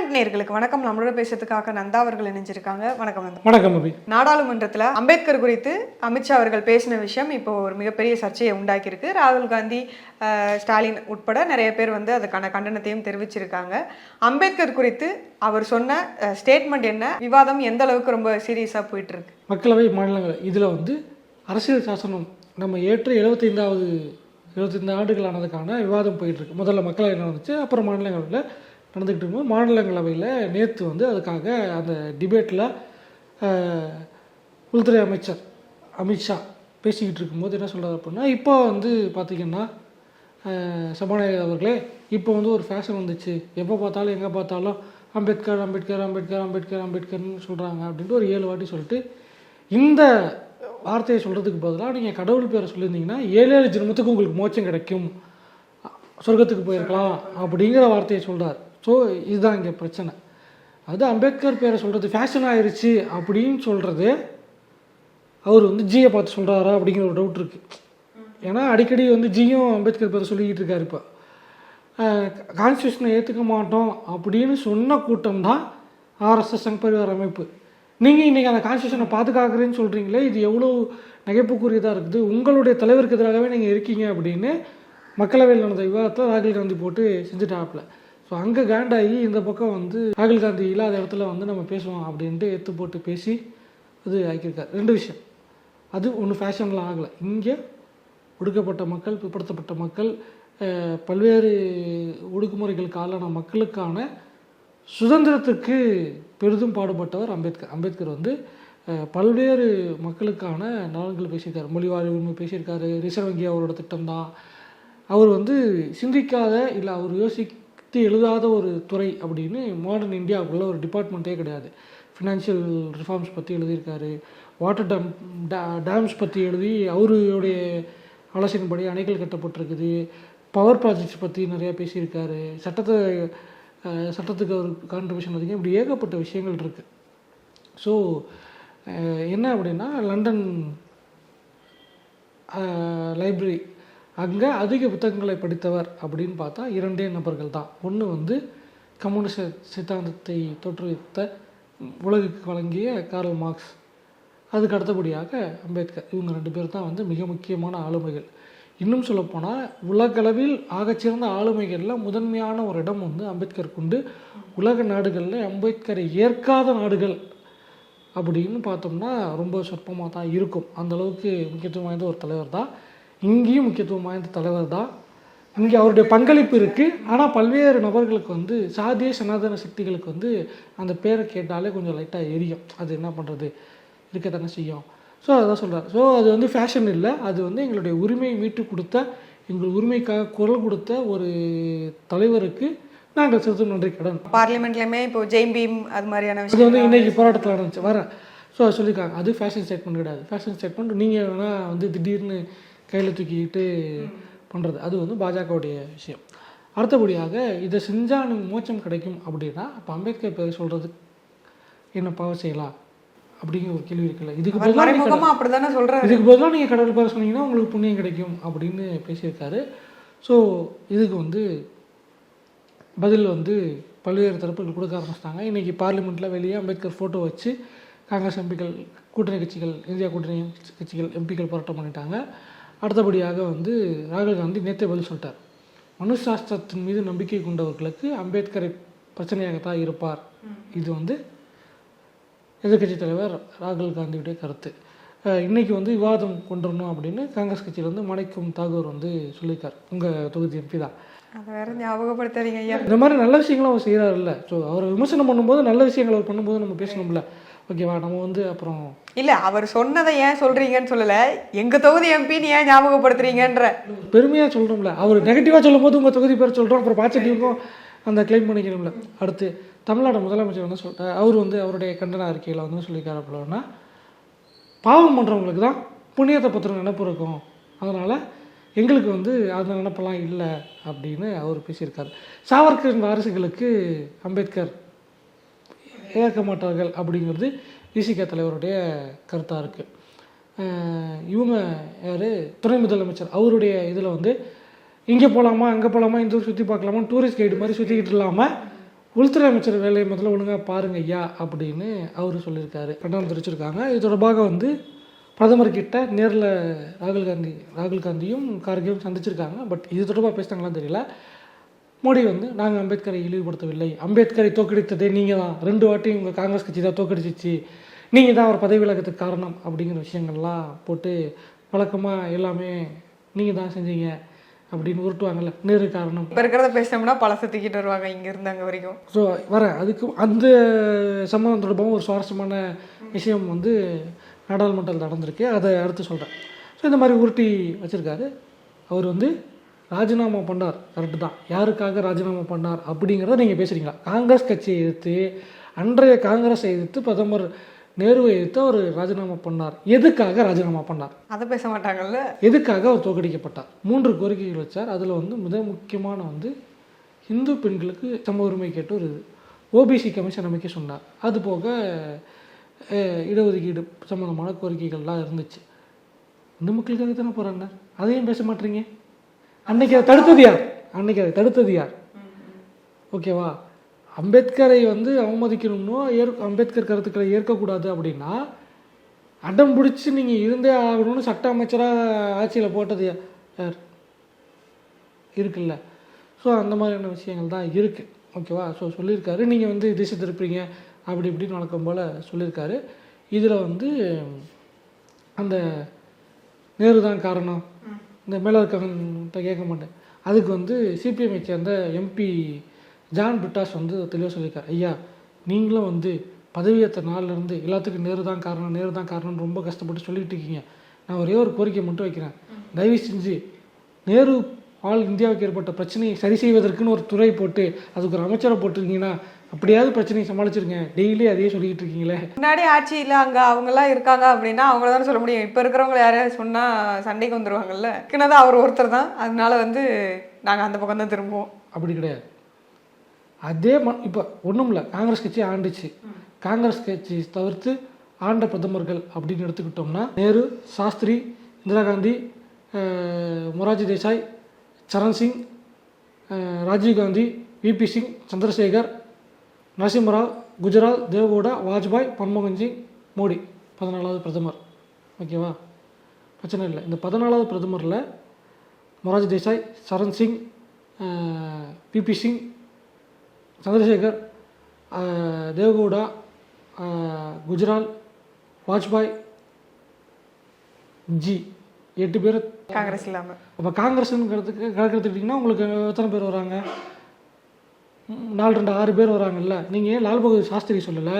Parliament நேர்களுக்கு வணக்கம். நம்மளோட பேசுறதுக்காக நந்தா அவர்கள் இணைஞ்சிருக்காங்க. வணக்கம் நந்தா. வணக்கம் அபி. நாடாளுமன்றத்தில் அம்பேத்கர் குறித்து அமித்ஷா அவர்கள் பேசின விஷயம் இப்போ ஒரு மிகப்பெரிய சர்ச்சையை உண்டாக்கியிருக்கு. ராகுல் காந்தி ஸ்டாலின் உட்பட நிறைய பேர் வந்து அதுக்கான கண்டனத்தையும் தெரிவிச்சிருக்காங்க. அம்பேத்கர் குறித்து அவர் சொன்ன ஸ்டேட்மெண்ட் என்ன? விவாதம் எந்த அளவுக்கு ரொம்ப சீரியஸாக போயிட்டு இருக்கு மக்களவை மாநிலங்கள் இதில் வந்து அரசியல் சாசனம் நம்ம ஏற்று எழுபத்தைந்தாவது எழுபத்தைந்து ஆண்டுகள் ஆனதுக்கான விவாதம் போயிட்டுருக்கு. முதல்ல மக்களவை நடந்துச்சு அப்புறம் மாநிலங்களவையில் நடந்துக்கிட்டு இருக்கும் மாநிலங்களவையில் நேற்று வந்து அதுக்காக அந்த டிபேட்டில் உள்துறை அமைச்சர் அமித்ஷா பேசிக்கிட்டு இருக்கும்போது என்ன சொல்கிறார் அப்படின்னா இப்போ வந்து பார்த்திங்கன்னா சபாநாயகர் அவர்களே இப்போ வந்து ஒரு ஃபேஷன் வந்துச்சு. எப்போ பார்த்தாலும் எங்கே பார்த்தாலும் அம்பேத்கர் அம்பேத்கர் அம்பேத்கர் அம்பேத்கர் அம்பேத்கர்னு சொல்கிறாங்க அப்படின்ட்டு ஒரு ஏழு வாட்டி சொல்லிட்டு இந்த வார்த்தையை சொல்கிறதுக்கு பதிலாக நீங்கள் கடவுள் பேரை சொல்லியிருந்தீங்கன்னா ஏழு ஏழு ஜென்மத்துக்கு உங்களுக்கு மோட்சம் கிடைக்கும். சொர்க்கத்துக்கு போயிருக்கலாம் அப்படிங்கிற வார்த்தையை சொல்கிறார் ஸோ இதுதான் இங்கே பிரச்சனை. அது அம்பேத்கர் பேரை சொல்கிறது ஃபேஷன் ஆயிடுச்சு அப்படின்னு சொல்கிறது அவர் வந்து ஜியை பார்த்து சொல்கிறாரா அப்படிங்கிற ஒரு டவுட் இருக்குது ஏன்னா அடிக்கடி வந்து ஜியும் அம்பேத்கர் பேரை சொல்லிக்கிட்டு இருக்காரு இப்போ. கான்ஸ்டியூஷனை ஏற்றுக்க மாட்டோம் அப்படின்னு சொன்ன கூட்டம் தான் ஆர்எஸ்எஸ் சங் பரிவார் அமைப்பு. நீங்கள் இன்றைக்கி அந்த கான்ஸ்டியூஷனை பாதுகாக்கிறேன்னு சொல்கிறீங்களே இது எவ்வளோ நகைப்புக்குரியதாக இருக்குது? உங்களுடைய தலைவருக்கு எதிராகவே நீங்கள் இருக்கீங்க அப்படின்னு மக்களவையில் நடந்த விவாதத்தில் ராகுல் காந்தி போட்டு செஞ்சுட்டாப்புல. ஸோ அங்கே காண்டாகி இந்த பக்கம் வந்து ராகுல் காந்தி இல்லாத இடத்துல வந்து நம்ம பேசுவோம் அப்படின்ட்டு எடுத்து போட்டு பேசி இது ஆக்கியிருக்காரு. ரெண்டு விஷயம். அது ஒன்று ஃபேஷன்லாம் ஆகலை. இங்கே ஒடுக்கப்பட்ட மக்கள் பிற்படுத்தப்பட்ட மக்கள் பல்வேறு ஒடுக்குமுறைகளுக்கு ஆளான மக்களுக்கான சுதந்திரத்துக்கு பெரிதும் பாடுபட்டவர் அம்பேத்கர். அம்பேத்கர் வந்து பல்வேறு மக்களுக்கான நலன்கள் பேசியிருக்காரு. மொழிவாரி உரிமை பேசியிருக்காரு. ரிசர்வ் வங்கி அவரோட திட்டம் தான் அவர் வந்து சிந்திக்காத இல்லை அவர் பற்றி எழுதாத ஒரு துறை அப்படின்னு மாடர்ன் இந்தியாவுக்குள்ள ஒரு டிபார்ட்மெண்ட்டே கிடையாது. ஃபினான்ஷியல் ரிஃபார்ம்ஸ் பற்றி எழுதியிருக்காரு. வாட்டர் டேம் டேம்ஸ் பற்றி எழுதி அவருடைய ஆலோசனைப்படி அணைகள் கட்டப்பட்டிருக்குது. பவர் ப்ராஜெக்ட்ஸ் பற்றி நிறையா பேசியிருக்காரு. சட்டத்தை சட்டத்துக்கு அவர் கான்ட்ரிபியூஷன் அதிகம். இப்படி ஏகப்பட்ட விஷயங்கள் இருக்குது ஸோ என்ன அப்படின்னா லண்டன் லைப்ரரி அங்கே அதிக புத்தகங்களை படித்தவர் அப்படின்னு பார்த்தா இரண்டே நபர்கள் தான். ஒன்று வந்து கம்யூனிஸ்ட சித்தாந்தத்தை தோற்றுவித்த உலகுக்கு வழங்கிய கார்ல் மார்க்ஸ். அதுக்கு அடுத்தபடியாக அம்பேத்கர். இவங்க ரெண்டு பேர் தான் வந்து மிக முக்கியமான ஆளுமைகள். இன்னும் சொல்லப்போனால் உலகளவில் ஆகச்சிறந்த ஆளுமைகளில் முதன்மையான ஒரு இடம் வந்து அம்பேத்கர் கொண்டு. உலக நாடுகளில் அம்பேத்கரை ஏற்காத நாடுகள் அப்படின்னு பார்த்தோம்னா ரொம்ப சொற்பமாக தான் இருக்கும். அந்த அளவுக்கு முக்கியத்துவம் வாய்ந்த ஒரு தலைவர் தான். இங்கேயும் முக்கியத்துவம் வாய்ந்த தலைவர் தான். இங்கே அவருடைய பங்களிப்பு இருக்குது ஆனால் பல்வேறு நபர்களுக்கு வந்து சாதிய சனாதன சக்திகளுக்கு வந்து அந்த பேரை கேட்டாலே கொஞ்சம் லைட்டாக எரியும். அது என்ன பண்ணுறது இருக்கத்தானே செய்யும். ஸோ அதான் சொல்கிறார் ஸோ அது வந்து ஃபேஷன் இல்லை. அது வந்து எங்களுடைய உரிமையை மீட்டு கொடுத்த எங்கள் உரிமைக்காக குரல் கொடுத்த ஒரு தலைவருக்கு நாங்கள் செலுத்தும் நன்றி கடன். பார்லிமெண்ட்லயுமே இப்போ ஜெயின் பீம் அது மாதிரியான விஷயம் வந்து இன்னைக்கு போராட்டத்தில் நடந்துச்சு. வரேன். ஸோ அது சொல்லியிருக்காங்க. அது ஃபேஷன் ஸ்டேட்மெண்ட் கிடையாது. ஃபேஷன் ஸ்டேட்மெண்ட் நீங்கள் வேணால் வந்து திடீர்னு கையில் தூக்கிக்கிட்டு பண்ணுறது அது வந்து பாஜகவுடைய விஷயம். அடுத்தபடியாக இதை செஞ்சால் எனக்கு மோட்சம் கிடைக்கும் அப்படின்னா அப்போ அம்பேத்கர் பேர் சொல்கிறது என்ன பாவம் செய்யலாம் அப்படிங்கிற ஒரு கேள்வி இருக்குல்ல. இதுக்கு பதிலாக அப்படிதானே இதுக்கு பதிலாக நீங்கள் கடவுள் பேர் சொன்னீங்கன்னா உங்களுக்கு புண்ணியம் கிடைக்கும் அப்படின்னு பேசியிருக்காரு. ஸோ இதுக்கு வந்து பதில் வந்து பல்வேறு தரப்புகள் கொடுக்க ஆரம்பிச்சிட்டாங்க. இன்றைக்கி பார்லிமெண்ட்டில் வெளியே அம்பேத்கர் ஃபோட்டோ வச்சு காங்கிரஸ் எம்பிக்கள் கூட்டணி கட்சிகள் இந்தியா கூட்டணி கட்சிகள் எம்பிக்கள் போராட்டம் பண்ணிட்டாங்க. அடுத்தபடியாக வந்து ராகுல் காந்தி நேற்றே பதில் சொல்லிட்டார். மனுசாஸ்திரத்தின் மீது நம்பிக்கை கொண்டவர்களுக்கு அம்பேத்கரை பிரச்சனையாகத்தான் இருப்பார். இது வந்து எதிர்க்கட்சி தலைவர் ராகுல் காந்தியுடைய கருத்து. அஹ் இன்னைக்கு வந்து விவாதம் கொண்டு வரணும் அப்படின்னு காங்கிரஸ் கட்சியிலேருந்து மணிக்கும் தாகூர் வந்து சொல்லியிருக்கார். உங்கள் தொகுதி எம்பி தான். அதை வேற ஞாபகப்படுத்தாதீங்க ஐயா. இந்த மாதிரி நல்ல விஷயங்களும் அவர் செய்கிறாருல்ல ஸோ அவர் விமர்சனம் பண்ணும்போது நல்ல விஷயங்கள் அவர் பண்ணும்போது நம்ம பேசணும்ல. ஓகேவா நம்ம வந்து அப்புறம் இல்ல அவர் சொன்னதை ஏன் சொல்றீங்கன்னு சொல்லல. எங்க தொகுதி எம்பின்னு ஏன் ஞாபகப்படுத்துறீங்கன்ற. பெருமையாக சொல்கிறோம்ல அவர் நெகட்டிவாக சொல்லும்போது உங்கள் தொகுதி பேர் சொல்கிறோம் அப்புறம் பாசிட்டிவ்க்கும் அந்த க்ளைம் பண்ணிக்கணும்ல. அடுத்து தமிழ்நாடு முதலமைச்சர் வந்து சொல் அவர் வந்து அவருடைய கண்டன அறிக்கையில் வந்து சொல்லியிருக்காரு அப்படின்னா பாவம் பண்ணுறவங்களுக்கு தான் புண்ணியத்தை பற்றின நினப்பு இருக்கும். அதனால் எங்களுக்கு வந்து அந்த நினப்பெல்லாம் இல்லை அப்படின்னு அவர் பேசியிருக்காரு. சாவர்கர் வாரிசுகளுக்கு அம்பேத்கர் ஏற்க மாட்டார்கள் அப்படிங்கிறது விசிக தலைவருடைய கருத்தாக இருக்குது இவங்க யார்? துணை முதலமைச்சர். அவருடைய இதில் வந்து இங்கே போகலாமா அங்கே போகலாமா இந்த ஊர் சுற்றி பார்க்கலாமா டூரிஸ்ட் கைடு மாதிரி சுற்றிக்கிட்டு இல்லாமல் உள்துறை அமைச்சர் வேலையை முதல்ல ஒழுங்காக பாருங்க ஐயா அப்படின்னு அவர் சொல்லியிருக்காரு. கண்டனம் தெரிவிச்சிருக்காங்க. இது தொடர்பாக வந்து பிரதமர் கிட்ட நேரில் ராகுல் காந்தி ராகுல் காந்தியும் கார்கேயும் சந்திச்சிருக்காங்க. பட் இது தொடர்பாக பேசினாங்களான்னு தெரியல. மோடி வந்து நாங்கள் அம்பேத்கரை இழிவுபடுத்தவில்லை. அம்பேத்கரை தோக்கடித்ததே நீங்கள் தான். ரெண்டு வாட்டி உங்கள் காங்கிரஸ் கட்சி தான் தோக்கடிச்சிச்சு நீங்கள் தான் அவர் பதவி விலகத்துக்கு காரணம் அப்படிங்கிற விஷயங்கள்லாம் போட்டு வழக்கமாக எல்லாமே நீங்கள் தான் செஞ்சீங்க அப்படின்னு உருட்டுவாங்கல்ல. நேரு காரணம். இப்போ இருக்கிறத பேசினோம்னா பழசை தூக்கிட்டு வருவாங்க இங்க இருந்து அங்க வரைக்கும். ஸோ வரேன் அதுக்கு அந்த சம்பவம் தொடர்பாகவும் ஒரு சுவாரஸ்யமான விஷயம் வந்து நாடாளுமன்றத்தில் நடந்திருக்கு. அதை அடுத்து சொல்கிறேன் ஸோ இந்த மாதிரி உருட்டி வச்சுருக்காரு. அவர் வந்து ராஜினாமா பண்ணார். கரெக்டு தான். யாருக்காக ராஜினாமா பண்ணார் அப்படிங்கிறத நீங்கள் பேசுகிறீங்களா காங்கிரஸ் கட்சியை எதிர்த்து அன்றைய காங்கிரஸை எதிர்த்து பிரதமர் நேருவை எதிர்த்து அவர் ராஜினாமா பண்ணார். எதுக்காக ராஜினாமா பண்ணார்? அதை பேச மாட்டாங்கல்ல? எதுக்காக அவர் தோற்கடிக்கப்பட்டார்? மூன்று கோரிக்கைகள் வச்சார். அதில் வந்து மிக முக்கியமான வந்து இந்து பெண்களுக்கு சம உரிமை கேட்டு ஒரு ஓபிசி கமிஷன் அமைக்க சொன்னார். அது போக இடஒதுக்கீடு சம்மந்தமான கோரிக்கைகள்லாம் இருந்துச்சு. இந்து மக்களுக்காக தானே போகிறாங்க அதையும் பேச மாட்டீங்க? அன்னைக்கு அதை தடுத்தது யார்? அன்னைக்கு அதை தடுத்தது யார்? ஓகேவா? அம்பேத்கரை வந்து அவமதிக்கணும்னோ ஏற் அம்பேத்கர் கருத்துக்களை ஏற்கக்கூடாது அப்படின்னா அடம் பிடிச்சி நீங்கள் இருந்தே ஆகணும்னு சட்ட அமைச்சராக ஆட்சியில் போட்டது யார்? இருக்குல்ல. ஸோ அந்த மாதிரியான விஷயங்கள் தான் இருக்குது ஓகேவா? ஸோ சொல்லியிருக்காரு. நீங்கள் வந்து திசை திருப்பீங்க அப்படி இப்படின்னு வழக்கம் போல் சொல்லியிருக்காரு. இதில் வந்து அந்த நேரு தான் காரணம். இந்த மேலே இருக்கவன்கிட்ட கேட்க மாட்டேன். அதுக்கு வந்து சிபிஎம்ஐ சேர்ந்த எம்பி ஜான் பிட்டாஸ் வந்து தெளிவாக சொல்லியிருக்கார். ஐயா நீங்களும் வந்து பதவியேற்ற நாள்லேருந்து எல்லாத்துக்கும் நேரு தான் காரணம் நேரு தான் காரணம்னு ரொம்ப கஷ்டப்பட்டு சொல்லிட்டு இருக்கீங்க. நான் ஒரே ஒரு கோரிக்கை மட்டும் வைக்கிறேன். தயவு செஞ்சு நேரு ஆல் இந்தியாவுக்கு ஏற்பட்ட பிரச்சனையை சரி செய்வதற்குன்னு ஒரு துறை போட்டு அதுக்கு ஒரு அமைச்சரை போட்டிருக்கீங்கன்னா அப்படியாவது பிரச்சனையை சமாளிச்சிருங்க. டெய்லி அதையே சொல்லிக்கிட்டு இருக்கீங்களே. முன்னாடி ஆட்சியில் அங்கே அவங்கெல்லாம் இருக்காங்க அப்படின்னா அவங்கள தானே சொல்ல முடியும். இப்போ இருக்கிறவங்க யாரையாவது சொன்னால் சண்டைக்கு வந்துருவாங்கல்ல? தான் அவர் ஒருத்தர் தான். அதனால வந்து நாங்கள் அந்த பக்கம் தான் திரும்புவோம். அப்படி கிடையாது. அதே ம இப்போ ஒன்றும் இல்லை. காங்கிரஸ் கட்சி ஆண்டுச்சு. காங்கிரஸ் கட்சி தவிர்த்து ஆண்ட பிரதமர்கள் அப்படின்னு எடுத்துக்கிட்டோம்னா நேரு சாஸ்திரி இந்திரா காந்தி அஹ், மொரார்ஜி தேசாய் சரண் சிங் அஹ், ராஜீவ் காந்தி விபி சிங் சந்திரசேகர் நரசிம்மராவ் குஜரால் தேவகவுடா வாஜ்பாய் மன்மோகன் சிங் மோடி. பதினாலாவது பிரதமர். ஓகேவா? பிரச்சனை இல்லை. இந்த பதினாலாவது பிரதமரில் மொரார்ஜி தேசாய் சரண் சிங் பிபி சிங் சந்திரசேகர் தேவகவுடா அஹ், குஜரால் வாஜ்பாய் ஜி. எட்டு பேர் காங்கிரஸ் இல்லாமல் அப்போ காங்கிரஸுங்கிறதுக்கு கணக்கெடுத்துக்கிட்டிங்கன்னா உங்களுக்கு எத்தனை பேர் வராங்க? நாலு ரெண்டு ஆறு பேர் வராங்கல்ல. நீங்கள் ஏன் லால் பகதூர் சாஸ்திரி சொல்லலை?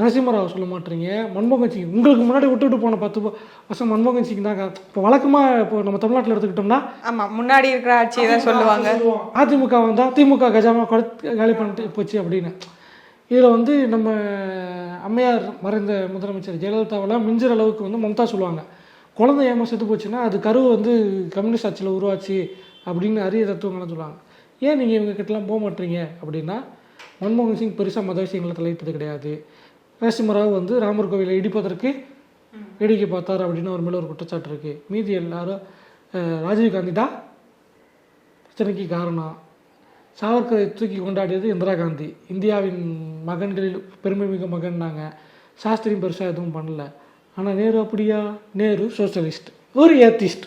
நரசிம்மராவ் சொல்ல மாட்டீங்க? மன்மோகன் சிங் உங்களுக்கு முன்னாடி விட்டு விட்டு போன பத்து வருஷம் மன்மோகன் சிங் தான் இப்போ வழக்கமாக இப்போ நம்ம தமிழ்நாட்டில் எடுத்துக்கிட்டோம்னா ஆமாம் முன்னாடி இருக்கிற ஆட்சியை தான் சொல்லுவாங்க. அதிமுக வந்தால் திமுக கஜாமா காலி பண்ணிட்டு போச்சு அப்படின்னு. இதில் வந்து நம்ம அம்மையார் மறைந்த முதலமைச்சர் ஜெயலலிதாவெல்லாம் மிஞ்சுற அளவுக்கு வந்து மம்தா சொல்லுவாங்க. குழந்தை ஏமா செத்து போச்சுன்னா அது கரு வந்து கம்யூனிஸ்ட் ஆட்சியில் உருவாச்சு அப்படின்னு அரிய தத்துவங்கள்லாம் சொல்லுவாங்க. ஏன் நீங்கள் இவங்க கிட்டலாம் போக மாட்டீங்க? அப்படின்னா மன்மோகன் சிங் பெருசாக மத விஷயங்களை தலையிட்டது கிடையாது. நரசிம்மராவ் வந்து ராமர் கோவிலை இடிப்பதற்கு வேடிக்கை பார்த்தார் அப்படின்னு ஒரு மேலே ஒரு குற்றச்சாட்டு இருக்குது மீதி எல்லாரும் அஹ், ராஜீவ் காந்தி தான் பிரச்சனைக்கு காரணம். சாவர்கரை தூக்கி கொண்டாடியது இந்திரா காந்தி. இந்தியாவின் மகன்களில் பெருமைமிகு மகன்னாங்க. சாஸ்திரியும் பெருசாக எதுவும் பண்ணல. ஆனால் நேரு அப்படியா? நேரு சோஷலிஸ்ட் ஒரு ஏத்திஸ்ட்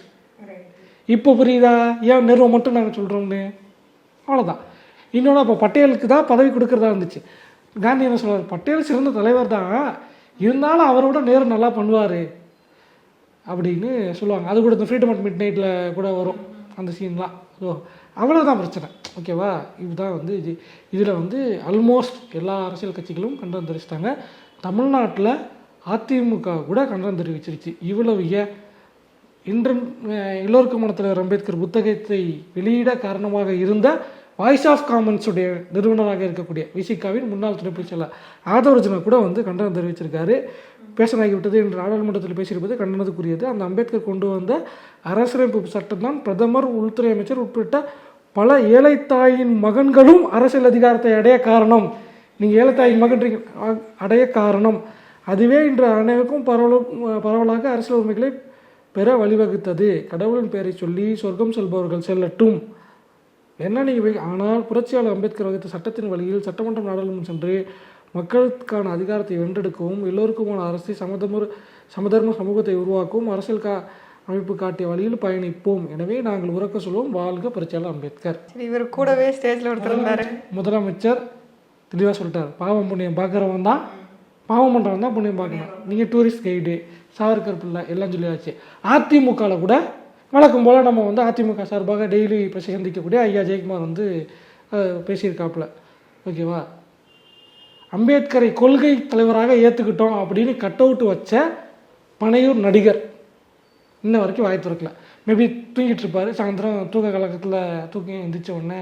இப்போ புரியுதா? ஏன் நேருவை மட்டும் நாங்கள் சொல்கிறோம்னு அவ்வளோதான் இன்னொன்று அப்போ பட்டேலுக்கு தான் பதவி கொடுக்குறதா இருந்துச்சு. காந்தி என்ன சொல்வார் பட்டேல் சிறந்த தலைவர் தான். இருந்தாலும் அவரோட நேரு நல்லா பண்ணுவார். அப்படின்னு சொல்லுவாங்க. அது கூட இந்த ஃப்ரீடம் அட் மிட் நைட்டில் கூட வரும் அந்த சீன்லாம் ஸோ அவ்வளோதான் பிரச்சனை. ஓகேவா இதுதான் வந்து இது. இதில் வந்து ஆல்மோஸ்ட் எல்லா அரசியல் கட்சிகளும் கண்டனம் தெரிவிச்சிட்டாங்க. தமிழ்நாட்டில் அதிமுக கூட கண்டனம் தெரிவிச்சிருச்சு. இவ்வளவு ஏன்? இன்றும் அஹ், எல்லோருக்கும் அம்பேத்கர் புத்தகத்தை வெளியிட காரணமாக இருந்த வாய்ஸ் ஆஃப் காமன்ஸுடைய நிறுவனராக இருக்கக்கூடிய விசிகாவின் முன்னாள் துணை செயலர் ஆதவர்ஜனா கூட வந்து கண்டனம் தெரிவிச்சிருக்காரு. பேசனாகிவிட்டது என்று நாடாளுமன்றத்தில் பேசியிருப்பது கண்டனத்துக்குரியது. அந்த அம்பேத்கர் கொண்டு வந்த அரசியலமைப்பு சட்டம் தான் பிரதமர் உள்துறை அமைச்சர் உட்பட்ட பல ஏழைத்தாயின் மகன்களும் அரசியல் அதிகாரத்தை அடைய காரணம். நீங்கள் ஏழைத்தாயின் மகன்றீங்க அடைய காரணம். அதுவே இன்று அனைவருக்கும் பரவலும் பரவலாக அரசியல் உரிமைகளை பெற வழிவகுத்தது. கடவுளின் பெயரை சொல்லி சொர்க்கம் செல்பவர்கள் செல்லட்டும். என்ன நீங்கள் ஆனால் புரட்சியாளர் அம்பேத்கர் வகுத்த சட்டத்தின் வழியில் சட்டமன்றம் நாடாளுமன்றம் சென்று மக்களுக்கான அதிகாரத்தை வென்றெடுக்கவும் எல்லோருக்குமான அரசை சமதமுறு சமதர்ம சமூகத்தை உருவாக்கவும் அரசியல் கா அமைப்பு காட்டிய வழியில் பயணிப்போம். எனவே நாங்கள் உறக்க சொல்வோம். வாழ்க புரட்சியாளர் அம்பேத்கர். இவர் கூடவே ஸ்டேஜ்ல ஒருத்தர் முதலமைச்சர் தெளிவாக சொல்லிட்டார். பாவம் புண்ணியம் பார்க்குறவன் தான் பாவம் பண்ணுறவன் தான் புண்ணியம் பார்க்கணும். நீங்கள் டூரிஸ்ட் கைடு சாவர்கர் பிள்ளை எல்லாம் சொல்லியாச்சு. அதிமுகவில் கூட வழக்கம் போல் நம்ம வந்து அதிமுக சார்பாக டெய்லி இப்போ சந்திக்கக்கூடிய ஐயா ஜெயக்குமார் வந்து பேசியிருக்காப்புல. ஓகேவா? அம்பேத்கரை கொள்கை தலைவராக ஏற்றுக்கிட்டோம் அப்படின்னு கட் அவுட் வச்ச பனையூர் நடிகர் இன்ன வரைக்கும் வாய் திறக்கல. மேபி தூங்கிட்டு இருப்பார். சாயந்தரம் தூக்க கலக்கத்தில் தூக்கி எந்திரிச்ச உடனே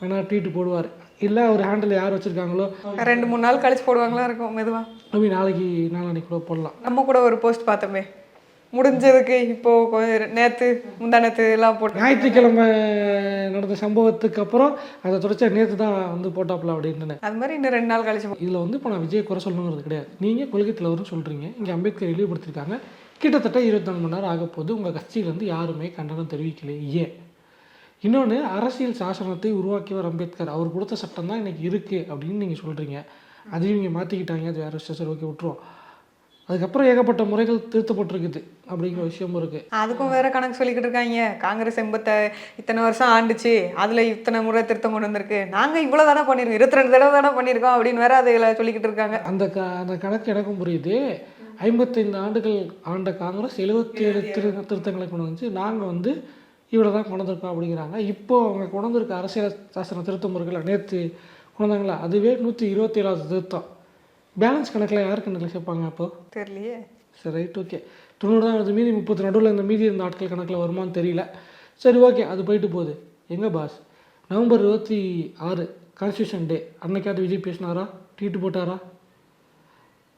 வேணா ட்வீட்டு போடுவார். இல்லை அவர் ஹேண்டில் யார் வச்சுருக்காங்களோ. ரெண்டு மூணு நாள் கழிச்சு போடுவாங்களா இருக்கும் மெதுவா? மேபி நாளைக்கு நாளான்னைக்கு கூட போடலாம். நம்ம கூட ஒரு போஸ்ட் பார்த்தோமே. முடிஞ்சதுக்கு இப்போ கொ- நேத்து முந்தானத்து எல்லாம் போட்டு ஞாயிற்றுக்கிழமை நடந்த சம்பவத்துக்கு அப்புறம் அதை தொடச்சா நேற்று தான் வந்து போட்டாப்புல அப்படின்னு அது மாதிரி இன்னும் ரெண்டு நாள் கழிச்சு இதில் வந்து இப்போ நான் விஜய் குறை சொல்லணுங்கிறது கிடையாது. நீங்கள் கொள்கை தலைவர்னு சொல்கிறீங்க இங்கே அம்பேத்கர் இழிவுபடுத்திருக்காங்க கிட்டத்தட்ட இருபத்தாலு மணி நேரம் ஆக போது உங்கள் கட்சியிலேருந்து யாருமே கண்டனம் தெரிவிக்கலையே. ஏன் இன்னொன்று அரசியல் சாசனத்தை உருவாக்கியவர் அம்பேத்கர். அவர் கொடுத்த சட்டம் தான் இன்னைக்கு இருக்குது அப்படின்னு நீங்கள் சொல்கிறீங்க அதையும் இங்கே மாற்றிக்கிட்டாங்க அது வேறு விஷயம் சரி ஓகே விட்டுருவோம். அதுக்கப்புறம் ஏகப்பட்ட முறைகள் திருத்தப்பட்டிருக்குது அப்படிங்கிற விஷயமும் இருக்குது அதுக்கும் வேற கணக்கு சொல்லிக்கிட்டு இருக்காங்க. காங்கிரஸ் எண்பத்த இத்தனை வருஷம் ஆண்டுச்சு அதுல இத்தனை முறை திருத்தம் கொண்டு வந்திருக்கு. நாங்க இவ்வளவு தானே பண்ணிருக்கோம் இருபத்தி ரெண்டு தடவை தானே பண்ணியிருக்கோம் அப்படின்னு வேற அதுல சொல்லிக்கிட்டு இருக்காங்க. அந்த அந்த கணக்கு எனக்கும் புரியுது. ஐம்பத்தைந்து ஆண்டுகள் ஆண்ட காங்கிரஸ் எழுபத்தி ஏழு திரு திருத்தங்களை கொண்டு வந்துச்சு. நாங்கள் வந்து இவ்வளோ தான் கொண்டு வந்திருக்கோம் அப்படிங்கிறாங்க. இப்போ அவங்க கொண்டு வந்திருக்க அரசியல் சாசன திருத்த முறைகளை நேற்று கொண்டு வந்தாங்களா அதுவே நூற்றி இருபத்தி ஏழாவது திருத்தம். பேலன்ஸ் கணக்கில் யார் கணக்கில் சேர்ப்பாங்க அப்போ? தெரியலையே. சரி ரைட் ஓகே தொண்ணூறு தான் வருது மீதி முப்பது நடுவில் இந்த மீதி இருந்த ஆட்கள் கணக்கில் வருமான்னு தெரியல. சரி ஓகே அது போயிட்டு போகுது. எங்கே பாஸ் நவம்பர் இருபத்தி ஆறு கான்ஸ்டியூஷன் டே அன்னைக்காவது விஜய் பேசினாரா? ட்வீட் போட்டாரா?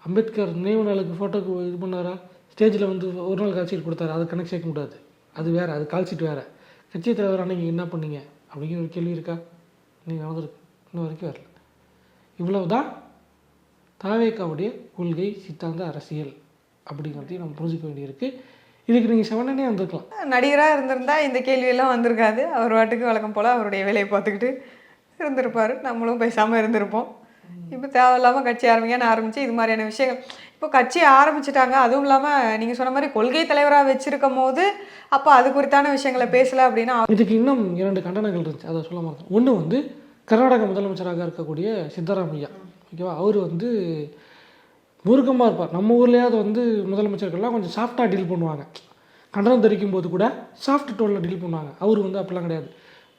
அம்பேத்கர் நினைவு நாளுக்கு ஃபோட்டோக்கு இது பண்ணாரா? ஸ்டேஜில் வந்து ஒரு நாள் ஷீட் கொடுத்தாரு? அது கணக்கு சேர்க்க முடியாது. அது வேறு அது கால்ஷீட் வேறு. கட்சித் தலைவர் அன்னைக்கு என்ன பண்ணீங்க? அப்படிங்கிற ஒரு கேள்வி இருக்கா? நீங்கள் நடந்திருக்கு இன்ன வரைக்கும் வரல. இவ்வளவு தான் தாவேக்காவுடைய கொள்கை சித்தாந்த அரசியல் அப்படிங்கிறதையும் நம்ம புரிஞ்சுக்க வேண்டியிருக்கு. இதுக்கு நீங்கள் செவனே வந்திருக்கலாம். நடிகராக இருந்திருந்தா இந்த கேள்வியெல்லாம் வந்திருக்காது. அவர் வாட்டுக்கு வழக்கம் போல் அவருடைய வேலையை பார்த்துக்கிட்டு இருந்திருப்பார். நம்மளும் பேசாமல் இருந்திருப்போம். இப்போ தேவையில்லாமல் கட்சி ஆரம்பிங்கன்னு ஆரம்பித்து இது மாதிரியான விஷயங்கள். இப்போ கட்சி ஆரம்பிச்சிட்டாங்க. அதுவும் இல்லாமல் நீங்கள் சொன்ன மாதிரி கொள்கை தலைவராக வச்சிருக்கும் போது அப்போ அது குறித்தான விஷயங்களை பேசலை அப்படின்னா இதுக்கு இன்னும் இரண்டு கண்டனங்கள் இருந்துச்சு. அதை சொல்ல மாட்டேன் ஒன்று வந்து கர்நாடக முதலமைச்சராக இருக்கக்கூடிய சித்தராமையா ஓகேவா? அவர் வந்து முருகமாக இருப்பார். நம்ம ஊர்லேயாவது வந்து முதலமைச்சர்கள்லாம் கொஞ்சம் சாஃப்டாக டீல் பண்ணுவாங்க. கண்டனம் தெரிவிக்கும் போது கூட சாஃப்ட் டோனில் டீல் பண்ணுவாங்க. அவர் வந்து அப்படிலாம் கிடையாது.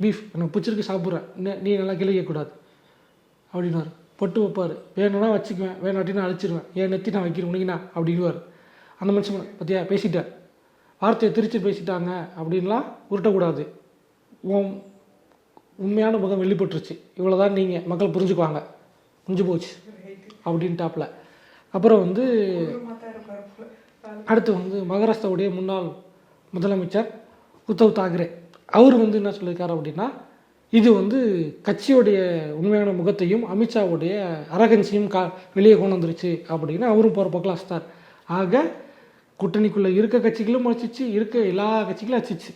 பீஃப் எனக்கு பிடிச்சிருக்கு சாப்பிட்றேன். நீ- நல்லா கிளிக்கக்கூடாது அப்படின்னாரு. பொட்டு வைப்பார். வேணும்னா வச்சுக்குவேன். வேணாட்டினா அழிச்சிருவேன். ஏன் நெத்தி நான் வைக்கிறேன் உனக்குண்ணா அப்படின்வார் அந்த மனுஷன் பற்றியா பேசிட்டேன். வார்த்தையை திரிச்சு பேசிட்டாங்க அப்படின்லாம் உருட்டக்கூடாது. உன் உண்மையான முகம் வெளிப்பட்டுருச்சு. இவ்வளோதான் நீங்கள் மக்கள் புரிஞ்சுக்குவாங்க. புரிஞ்சு போச்சு. அப்படின்ட்டாப்புல அப்புறம் வந்து அடுத்து வந்து மகாராஷ்டிராவுடைய முன்னாள் முதலமைச்சர் உத்தவ் தாக்கரே. அவர் வந்து என்ன சொல்லியிருக்காரு அப்படின்னா இது வந்து கட்சியுடைய உண்மையான முகத்தையும் அமித்ஷாவுடைய அரகன்சியும் கா வெளியே கொண்டு வந்துருச்சு அப்படின்னு அவரும் போகிற பக்கம் அசித்தார் ஆக கூட்டணிக்குள்ளே இருக்க கட்சிகளும் அடிச்சிச்சு இருக்க எல்லா கட்சிகளும் அடிச்சிச்சு.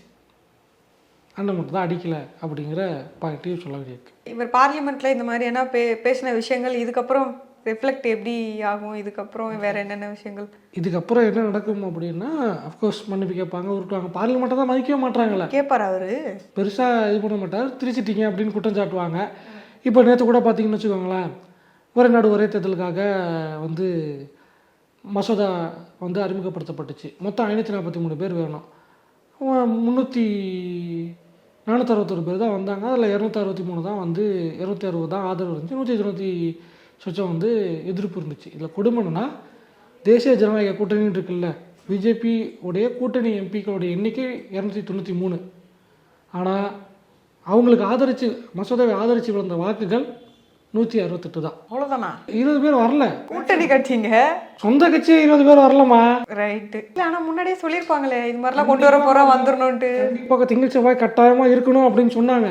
அண்ணன் மட்டும் தான் அடிக்கலை அப்படிங்கிற பாயிண்ட்டையும் சொல்ல வேண்டியிருக்கு. இவர் பார்லிமெண்ட்டில் இந்த மாதிரியான பே பேசின விஷயங்கள் இதுக்கப்புறம் ரிஃப்ளெக்ட் எப்படி ஆகும்? இதுக்கப்புறம் வேற என்னென்ன விஷயங்கள்? இதுக்கப்புறம் என்ன நடக்கும் அப்படின்னா அஃப்கோர்ஸ் மன்னிப்பு கேட்பாங்க உருட்டுவாங்க. பார்லிமெண்ட்டை தான் மதிக்கவே மாட்டாங்களே கேட்பார் அவரு? பெருசாக இது பண்ண மாட்டார். திரிச்சிட்டீங்க அப்படின்னு குற்றம் சாட்டுவாங்க. இப்போ நேற்று கூட பார்த்தீங்கன்னு வச்சுக்கோங்களேன் ஒரே நாடு ஒரே தேர்தலுக்காக வந்து மசோதா வந்து அறிமுகப்படுத்தப்பட்டுச்சு. மொத்தம் ஐநூற்றி நாற்பத்தி மூணு பேர் வேணும். முந்நூற்றி நானூற்றி அறுபத்தொரு பேர் தான் வந்தாங்க. அதில் இரநூத்தி அறுபத்தி மூணு தான் வந்து இரநூத்தி அறுபது தான் ஆதரவு இருந்துச்சு. நூற்றி தொண்ணூற்றி சொச்சம் வந்து எதிர்ப்பு இருந்துச்சு. இதில் கொடுமைன்னா தேசிய ஜனநாயக கூட்டணின்னு இருக்குல்ல பிஜேபி உடைய கூட்டணி எம்பிக்களுடைய எண்ணிக்கை இரநூத்தி தொண்ணூற்றி மூணு. ஆனால் அவங்களுக்கு ஆதரித்து மசோதாவை ஆதரித்து விழுந்த வாக்குகள் நூற்றி அறுபத்தெட்டு தான். அவ்வளவுதானா? இருபது பேர் வரல. கூட்டணி கட்சிங்க? சொந்த கட்சியே இருபது பேர் வரலமா ரைட்டு. இல்ல ஆனா முன்னாடியே சொல்லியிருப்பாங்களே இது மாதிரிலாம் கொண்டு வர போறோம் வந்துடணும்ட்டு கண்டிப்பாக திங்கள் செவ்வாய் கட்டாயமாக இருக்கணும் அப்படின்னு சொன்னாங்க.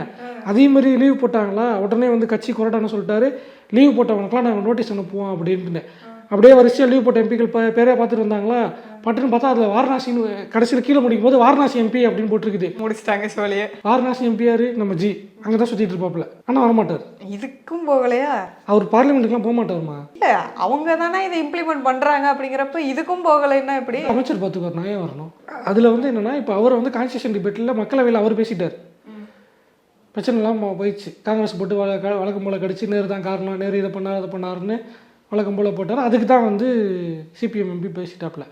அதே மாதிரி லீவ் போட்டாங்களா? உடனே வந்து கட்சி கொரட்டான்னு சொல்லிட்டாரு. லீவ் போட்டவனுக்குலாம் நாங்கள் நோட்டீஸ் அனுப்புவோம் அப்படின்ட்டு அப்படியே வரிசையாக லீவ் போட்ட எம்பிக்கள் பேரே பார்த்துட்டு வந்தாங்களா? பட்டுன்னு பார்த்தா அதில் வாரணாசின்னு கடைசியில் கீழே முடிக்கும் போது வாரணாசி எம்பி அப்படின்னு போட்டிருக்குது. முடிச்சிட்டாங்க சோழியை. வாரணாசி எம்பியார் நம்ம ஜி. அங்கே தான் சுற்றிட்டு இருப்பாப்புல. ஆனால் வரமாட்டார். இதுக்கும் போகலையா? அவர் பார்லிமெண்ட்டுக்குலாம் போக மாட்டாருமா இல்ல அவங்க தானே இதை இம்ப்ளிமெண்ட் பண்றாங்க அப்படிங்கிறப்ப இதுக்கும் போகலைன்னா எப்படி அமைச்சர் பார்த்துக்கார் நான் ஏன் வரணும்? அதில் வந்து என்னன்னா இப்போ அவர் வந்து கான்ஸ்டியூஷன் டிபேட்டில் மக்களவையில் அவர் பேசிட்டார். பிரச்சனை இல்லாமல் போயிடுச்சு. காங்கிரஸ் போட்டு வழ வழக்கம் போல் கடிச்சு நேரு தான் காரணம். நேரு இதை பண்ணார் அதை பண்ணாருன்னு வழக்கம் போல் போட்டார். அதுக்கு தான் வந்து சிபிஎம் எம்பி பேசிட்டாப்புல.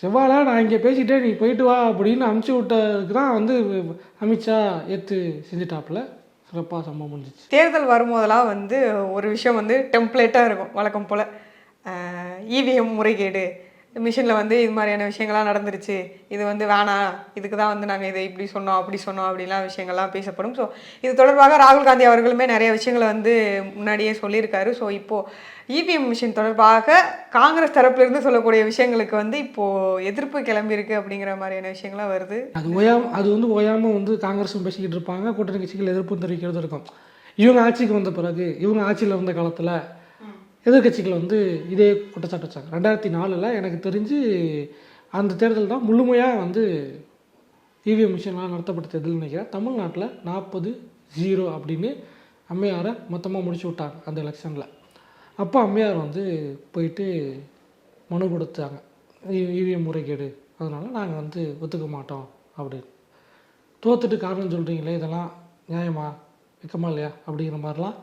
செவ்வாயில் நான் இங்கே பேசிட்டேன் நீ போயிட்டு வா அப்படின்னு அமுச்சு விட்டதுக்கு தான் வந்து அமித்ஷா ஏற்று செஞ்சுட்டாப்புல. சிறப்பாக சம்பவம் முடிஞ்சிச்சு. தேர்தல் வரும்போதெல்லாம் வந்து ஒரு விஷயம் வந்து டெம்ப்ளேட்டாக இருக்கும் வழக்கம் போல். இவிஎம் முறைகேடு. மிஷினில் வந்து இது மாதிரியான விஷயங்கள்லாம் நடந்துருச்சு. இது வந்து வேணாம் இதுக்கு தான் வந்து நாங்கள் இதை இப்படி சொன்னோம் அப்படி சொன்னோம் அப்படிலாம் விஷயங்கள்லாம் பேசப்படும். ஸோ இது தொடர்பாக ராகுல் காந்தி அவர்களுமே நிறைய விஷயங்களை வந்து முன்னாடியே சொல்லியிருக்காரு. ஸோ இப்போது இவிஎம் மிஷின் தொடர்பாக காங்கிரஸ் தரப்பிலிருந்து சொல்லக்கூடிய விஷயங்களுக்கு வந்து இப்போது எதிர்ப்பு கிளம்பியிருக்கு அப்படிங்கிற மாதிரியான விஷயங்கள்லாம் வருது. அது ஓயாம அது வந்து ஓயாமல் வந்து காங்கிரஸும் பேசிக்கிட்டு இருப்பாங்க. கூட்டணி கட்சிகள் எதிர்ப்பும் தெரிவிக்கிறது இருக்கும். இவங்க ஆட்சிக்கு வந்த பிறகு இவங்க ஆட்சியில் வந்த காலத்தில் எதிர்கட்சிகள் வந்து இதே குற்றச்சாட்டு வச்சாங்க. ரெண்டாயிரத்தி நாலில் எனக்கு தெரிஞ்சு அந்த தேர்தல் தான் முழுமையாக வந்து இவிஎம் மிஷின்லாம் நடத்தப்பட்ட தேர்தல் நினைக்கிறேன். தமிழ்நாட்டில் நாற்பது ஜீரோ அப்படின்னு அம்மையாரை மொத்தமாக முடிச்சு விட்டாங்க அந்த எலெக்ஷனில். அப்போ அம்மையார் வந்து போயிட்டு மனு கொடுத்தாங்க. இவிஎம் முறைகேடு. அதனால் நாங்கள் வந்து ஒத்துக்க மாட்டோம் அப்படின்னு. தோத்துட்டு காரணம் சொல்கிறீங்களே இதெல்லாம் நியாயமா? வெக்கமா இல்லையா? அப்படிங்கிற மாதிரிலாம்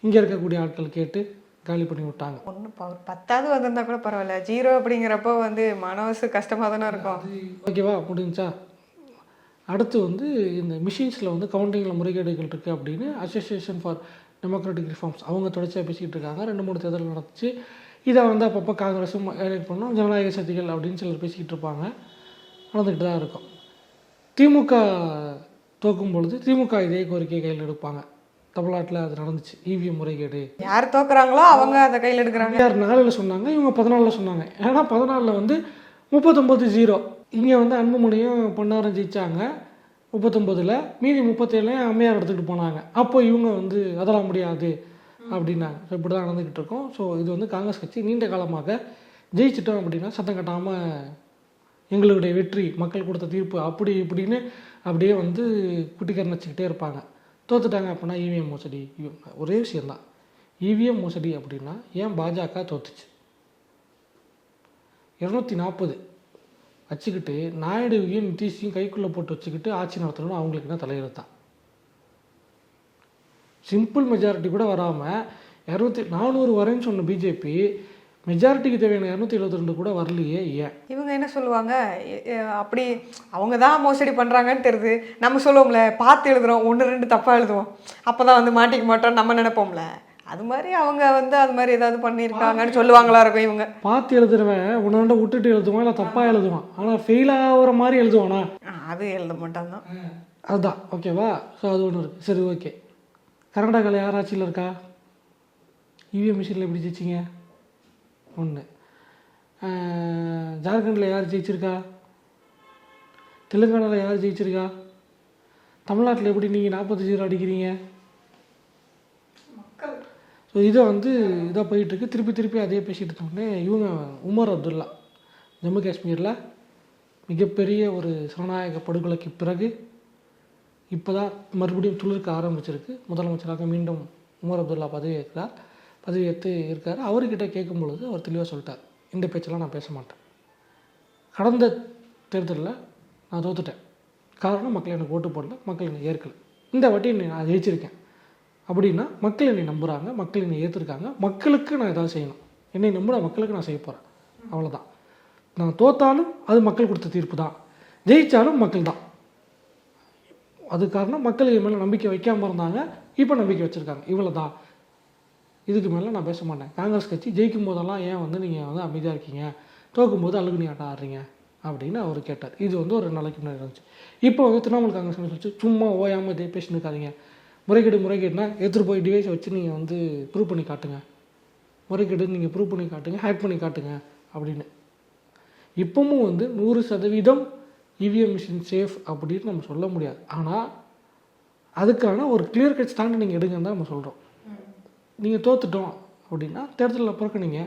இங்கே இருக்கக்கூடிய ஆட்கள் கேட்டு காலி பண்ணி விட்டாங்க. ஒன்று ஒரு பத்தாவது வந்திருந்தா கூட பரவாயில்ல. ஜீரோ அப்படிங்கிறப்போ வந்து மனசு கஷ்டமாக தானே இருக்கும். ஓகேவா? முடிஞ்சா அடுத்து வந்து இந்த மிஷின்ஸில் வந்து கவுண்டிங்கில் முறைகேடுகள் இருக்குது அப்படின்னு அசோசியேஷன் ஃபார் டெமோக்ராட்டிக் ரிஃபார்ம்ஸ் அவங்க தொடர்ச்சியாக பேசிக்கிட்டு இருக்காங்க. ரெண்டு மூணு தேர்தல் நடந்துச்சு. இதை வந்து அப்பப்போ காங்கிரஸும் எலெக்ட் பண்ணோம் ஜனநாயக சக்திகள் அப்படின்னு சிலர் பேசிக்கிட்டு இருப்பாங்க. நடந்துக்கிட்டு தான் இருக்கும். திமுக தோக்கும் பொழுது திமுக இதே கோரிக்கை கையில் எடுப்பாங்க. தமிழ்நாட்டில் அது நடந்துச்சு. இவிஎம் முறைகேடு. யார் தோக்குறாங்களோ அவங்க அதை கையில் எடுக்கிறாங்க. யார் நாலில் சொன்னாங்க இவங்க பதினாலில் சொன்னாங்க. ஏன்னா பதினாலில் வந்து முப்பத்தொம்பது ஜீரோ இங்கே வந்து அன்புமணியும் பொன்னாரம் ஜெயிச்சாங்க. முப்பத்தொம்பதில் மீதி முப்பத்தேழுலையும் அம்மையார் எடுத்துக்கிட்டு போனாங்க. அப்போ இவங்க வந்து அதெல்லாம் முடியாது அப்படின்னாங்க. ஸோ இப்படி தான் நடந்துக்கிட்டு இருக்கோம். ஸோ இது வந்து காங்கிரஸ் கட்சி நீண்ட காலமாக ஜெயிச்சிட்டோம் அப்படின்னா சத்தம் கட்டாமல் எங்களுடைய வெற்றி மக்கள் கொடுத்த தீர்ப்பு அப்படி இப்படின்னு அப்படியே வந்து குட்டிக்கரணை வச்சுக்கிட்டே இருப்பாங்க. தோத்துட்டாங்க அப்படின்னா இவிஎம் மோசடி. ஒரே விஷயம் தான் இவிஎம் மோசடி அப்படின்னா ஏன் பாஜக தோத்துச்சு? இரநூத்தி நாற்பது வச்சுக்கிட்டு நாயுடுவையும் நிதிஷையும் கைக்குள்ளே போட்டு வச்சுக்கிட்டு ஆட்சி நடத்தணும்னு அவங்களுக்கு என்ன தலையெழுத்தான் சிம்பிள் மெஜாரிட்டி கூட வராமல் இரநூத்தி நானூறு வரேன்னு சொன்ன பிஜேபி மெஜாரிட்டிக்கு தேவையான இரநூத்தி எழுபத்தி ரெண்டு கூட வரலையே ஏன்? இவங்க என்ன சொல்லுவாங்க? அப்படி அவங்க தான் மோசடி பண்ணுறாங்கன்னு தெரியுது. நம்ம சொல்லுவோம்ல பார்த்து எழுதுறோம் ஒன்று ரெண்டு தப்பாக எழுதுவோம். அப்போ தான் வந்து மாட்டிக்க மாட்டோம் நம்ம நினைப்போம்ல. அது மாதிரி அவங்க வந்து அது மாதிரி ஏதாவது பண்ணியிருக்காங்கன்னு சொல்லுவாங்களா இருக்கும் இவங்க. பார்த்து எழுதுறவன் உன்னாண்ட விட்டுட்டு எழுதுவான் இல்லை தப்பாக எழுதுவான். ஆனால் ஃபெயில் ஆகிற மாதிரி எழுதுவானா? அது எழுத மாட்டாங்க அதுதான் ஓகேவா ஸோ அது ஒன்று இருக்குது சரி ஓகே கர்நாடகாவில் யார் ஆட்சியில் இருக்கா? இவிஎம் மிஷினில் எப்படி ஜெயிச்சிங்க? ஒன்று ஜார்க்கண்டில் யார் ஜெயிச்சிருக்கா? தெலுங்கானாவில் யார் ஜெயிச்சிருக்கா? தமிழ்நாட்டில் எப்படி நீங்கள் நாற்பது ஜீரோ அடிக்கிறீங்க? ஸோ இதை வந்து இதாக போயிட்டுருக்கு. திருப்பி திருப்பி அதே பேசிகிட்டு இருந்தோடனே இவங்க உமர் அப்துல்லா ஜம்மு காஷ்மீரில் மிகப்பெரிய ஒரு சனநாயக படுகொலைக்கு பிறகு இப்போ தான் மறுபடியும் துளிர்க்க ஆரம்பிச்சிருக்கு. முதலமைச்சராக மீண்டும் உமர் அப்துல்லா பதவி ஏற்கிறார் பதவி எடுத்து இருக்கார். அவர்கிட்ட கேட்கும் பொழுது அவர் தெளிவாக சொல்லிட்டார். இந்த பேச்செல்லாம் நான் பேச மாட்டேன். கடந்த தேர்தலில் நான் தோத்துட்டேன். காரணம் மக்கள் எனக்கு ஓட்டு போடல மக்கள் என்னை ஏற்கலை. இந்த வாட்டி என்னை நான் ஜெயிச்சிருக்கேன். அப்படின்னா மக்கள் என்னை நம்புகிறாங்க மக்கள் என்னை ஏற்றுருக்காங்க மக்களுக்கு நான் ஏதாவது செய்யணும். என்னை நம்புகிற மக்களுக்கு நான் செய்ய போகிறேன் அவ்வளோதான் நான் தோத்தாலும் அது மக்கள் கொடுத்த தீர்ப்பு தான். ஜெயித்தாலும் மக்கள் தான். அது காரணம் மக்கள் என் மேலே நம்பிக்கை வைக்காமல் இருந்தாங்க. இப்போ நம்பிக்கை வச்சுருக்காங்க. இவ்வளோ தான் இதுக்கு மேலே நான் பேச மாட்டேன். காங்கிரஸ் கட்சி ஜெயிக்கும் போதெல்லாம் ஏன் வந்து நீங்கள் வந்து அமைதியாக இருக்கீங்க? தோக்கும் போது அழுகுனி ஆட்டம் ஆடுறீங்க? அப்படின்னு அவர் கேட்டார். இது வந்து ஒரு நாளைக்கு முன்னாடி இருந்துச்சு. இப்போ வந்து திரிணாமுல் காங்கிரஸ் என்ன சொல்லிச்சு? சும்மா ஓயாமல் இதே பேசின்னு இருக்காதிங்க. முறைகேடு முறைகேடுனா எடுத்துகிட்டு போய் டிவைஸை வச்சு நீங்கள் வந்து ப்ரூவ் பண்ணி காட்டுங்க. முறைகேடு நீங்கள் ப்ரூவ் பண்ணி காட்டுங்க ஹேக் பண்ணி காட்டுங்க அப்படின்னு. இப்போவும் வந்து நூறு சதவீதம் இவிஎம் மிஷின் சேஃப் அப்படின்னு நம்ம சொல்ல முடியாது. ஆனால் அதுக்கான ஒரு கிளியர் கட் ஸ்டாண்டு நீங்கள் எடுங்கன்னு தான் நம்ம சொல்கிறோம் நீங்கள் தோத்துட்டோம் அப்படின்னா தேர்தலில் புறக்கணிங்க.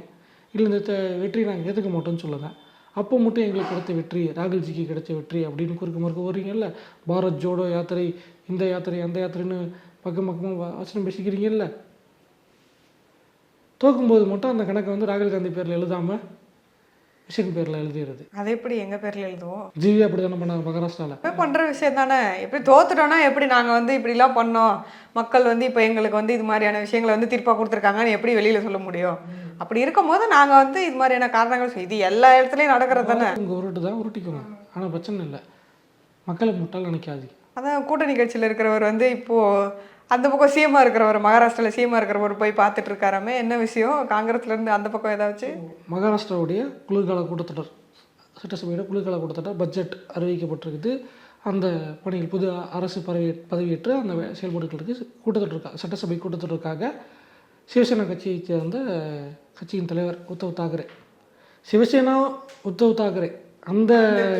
இல்லை இந்த வெற்றி நாங்கள் ஏற்றுக்க மாட்டோம்னு சொல்லுங்கள் அப்போ மட்டும் எங்களுக்கு கிடைத்த வெற்றி ராகுல்ஜிக்கு கிடைச்ச வெற்றி அப்படின்னு குறுக்க மறுக்க வர்றீங்கல்ல பாரத் ஜோடோ யாத்திரை இந்த யாத்திரை அந்த யாத்திரைன்னு பக்கம் பக்கமாக வசனம் பேசிக்கிறீங்கல்ல? தோக்கும்போது மட்டும் அந்த கணக்கை வந்து ராகுல் காந்தி பேரில் எழுதாமல் விஷன் பேரில் எழுதிடுறது அதை எப்படி எங்க பேர்ல எழுதுவோம்? ஜிவி அப்படி தானே பண்ணாங்க மகாராஷ்டிராவில் இப்போ பண்ற விஷயம் தானே. எப்படி தோத்துட்டோம்னா எப்படி நாங்க வந்து இப்படிலாம் பண்ணோம்? மக்கள் வந்து இப்போ எங்களுக்கு வந்து இது மாதிரியான விஷயங்களை வந்து தீர்ப்பா கொடுத்துருக்காங்கன்னு எப்படி வெளியில சொல்ல முடியும்? அப்படி இருக்கும்போது நாங்க வந்து இது மாதிரியான காரணங்கள் சொல்~ இது எல்லா இடத்துலயும் நடக்கிறது தானே. உங்கள் உருட்டு தான் உருட்டிக்கோங்க ஆனால் பிரச்சனை இல்லை. மக்களை முட்டால் நினைக்காதீங்க. அதான் கூட்டணி கட்சியில் இருக்கிறவர் வந்து இப்போ அந்த பக்கம் சிஎம்மாக இருக்கிறவர் மகாராஷ்டிரால சிஎம்மாக இருக்கிறவர் போய் பார்த்துட்டு இருக்காராமே? என்ன விஷயம்? காங்கிரஸ்ல இருந்து அந்த பக்கம் ஏதாச்சும் மகாராஷ்டிராவுடைய குளிர்கால கூட்டத்தொடர் சட்டசபையோட குளிர்கால கூட்டத்தொடர் பட்ஜெட் அறிவிக்கப்பட்டிருக்குது. அந்த பணியில் புது அரசு பதவி பதவியேற்று அந்த செயல்பாடுகளுக்கு கூட்டத்தொடருக்காக சட்டசபை கூட்டத்தொடருக்காக சிவசேனா கட்சியைச் சேர்ந்த கட்சியின் தலைவர் உத்தவ் தாக்கரே. சிவசேனா உத்தவ் தாக்கரே அந்த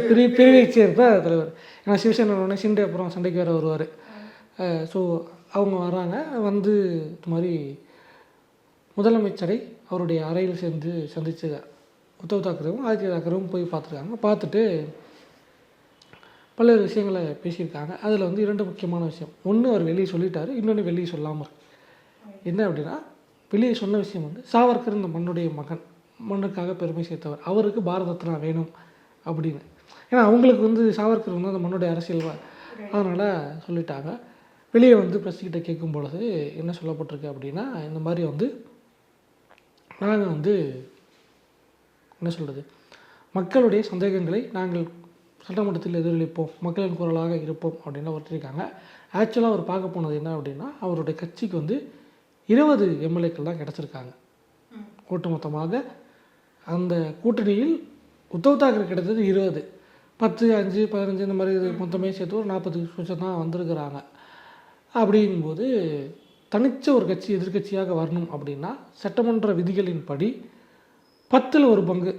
பிரி பிரிவைச் சேர்ந்த தலைவர். ஏன்னா சிவசேனா உடனே சிண்டே அப்புறம் சண்டைக்கு வேறு வருவார். ஸோ அவங்க வராங்க. வந்து இது மாதிரி முதலமைச்சரை அவருடைய அறையில் சேர்ந்து சந்திச்சு உத்தவ் தாக்கரேவும் ஆதித்ய தாக்கரேவும் போய் பார்த்துருக்காங்க. பார்த்துட்டு பல்வேறு விஷயங்களை பேசியிருக்காங்க. அதில் வந்து இரண்டு முக்கியமான விஷயம். ஒன்று அவர் வெளியே சொல்லிட்டாரு இன்னொன்று வெளியே சொல்லாமல் என்ன அப்படின்னா வெளியே சொன்ன விஷயம் வந்து சாவர்கர் இந்த மண்ணுடைய மகன் மண்ணுக்காக பெருமை சேர்த்தவர். அவருக்கு பாரத ரத்னா வேணும் அப்படின்னு. ஏன்னா அவங்களுக்கு வந்து சாவர்கர் வந்து அந்த மண்ணுடைய அரசியல் அதனால் சொல்லிட்டாங்க. வெளியே வந்து பிரஸ்கிட்ட கேட்கும் பொழுது என்ன சொல்லப்பட்டிருக்கு அப்படின்னா இந்த மாதிரி வந்து நாங்கள் வந்து என்ன சொல்கிறது மக்களுடைய சந்தேகங்களை நாங்கள் சட்டமன்றத்தில் எதிரொலிப்போம் மக்களின் குரலாக இருப்போம் அப்படின்னு ஒருத்திருக்காங்க ஆக்சுவலாக அவர் பார்க்க போனது என்ன அப்படின்னா அவருடைய கட்சிக்கு வந்து இருபது எம்எல்ஏக்கள் தான் கிடச்சிருக்காங்க. ஒட்டுமொத்தமாக அந்த கூட்டணியில் உத்தவ் தாக்கரே கிடைத்தது இருபது. பத்து அஞ்சு பதினஞ்சு இந்த மாதிரி இது மொத்தமே சேர்த்து ஒரு நாற்பது சொச்சம் தான் வந்திருக்கிறாங்க. அப்படிங்கும்போது தனிச்ச ஒரு கட்சி எதிர்க்கட்சியாக வரணும் அப்படின்னா சட்டமன்ற விதிகளின்படி பத்தில் ஒரு பங்கு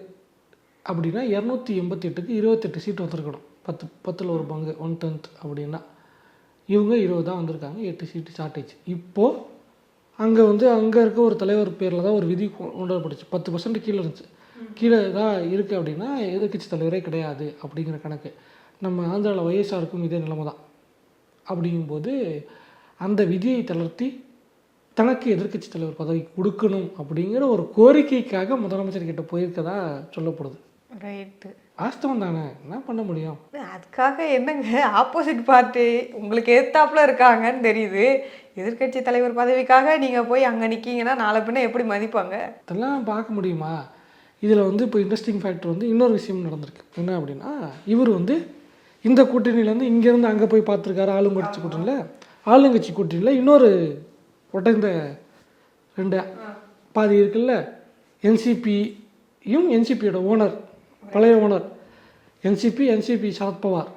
அப்படின்னா இரநூத்தி எண்பத்தி எட்டுக்கு இருபத்தெட்டு சீட் வந்திருக்கணும். பத்து பத்தில் ஒரு பங்கு ஒன் டென்த் அப்படின்னா இவங்க இருபது தான் வந்திருக்காங்க எட்டு சீட்டு ஷார்ட்டேஜ் இப்போது அங்கே வந்து அங்கே இருக்க ஒரு தலைவர் பேரில் தான் ஒரு விதி கொண்டு வரப்பட்டுச்சு பத்து பர்சன்ட் கீழே இருந்துச்சு. கீழே தான் இருக்குது அப்படின்னா எதிர்க்கட்சி தலைவரே கிடையாது அப்படிங்கிற கணக்கு. நம்ம ஆந்திராவில் ஒய்எஸ்ஆருக்கும் இதே நிலைமை தான். அப்படிங்கும்போது அந்த விதியை தளர்த்தி தனக்கு எதிர்க்கட்சி தலைவர் பதவி கொடுக்கணும் அப்படிங்கிற ஒரு கோரிக்கைக்காக முதலமைச்சர் கிட்ட போயிருக்கதா சொல்லப்படுது. ரைட்டு வாஸ்தவம் தானே? என்ன பண்ண முடியும்? அதுக்காக என்னங்க? ஆப்போசிட் பார்ட்டி உங்களுக்கு எதிர்த்தாப்புல இருக்காங்கன்னு தெரியுது. எதிர்க்கட்சி தலைவர் பதவிக்காக நீங்க போய் அங்க நிக்கீங்கன்னா நாளை பின்ன எப்படி மதிப்பாங்க? இதெல்லாம் பார்க்க முடியுமா? இதில் வந்து இப்போ இன்ட்ரெஸ்டிங் ஃபேக்டர் வந்து இன்னொரு விஷயம் நடந்திருக்கு. என்ன அப்படின்னா இவர் வந்து இந்த கூட்டணியிலேருந்து இங்கேருந்து அங்கே போய் பார்த்துருக்காரு ஆளுங்கட்சி கூட்டணியில். ஆளுங்கட்சி கூட்டணியில் இன்னொரு உடைந்த ரெண்டு பாதி இருக்குல்ல என்சிபியும் என்சிபியோட ஓனர் பழைய ஓனர் என்சிபி என்சிபி சரத்பவார்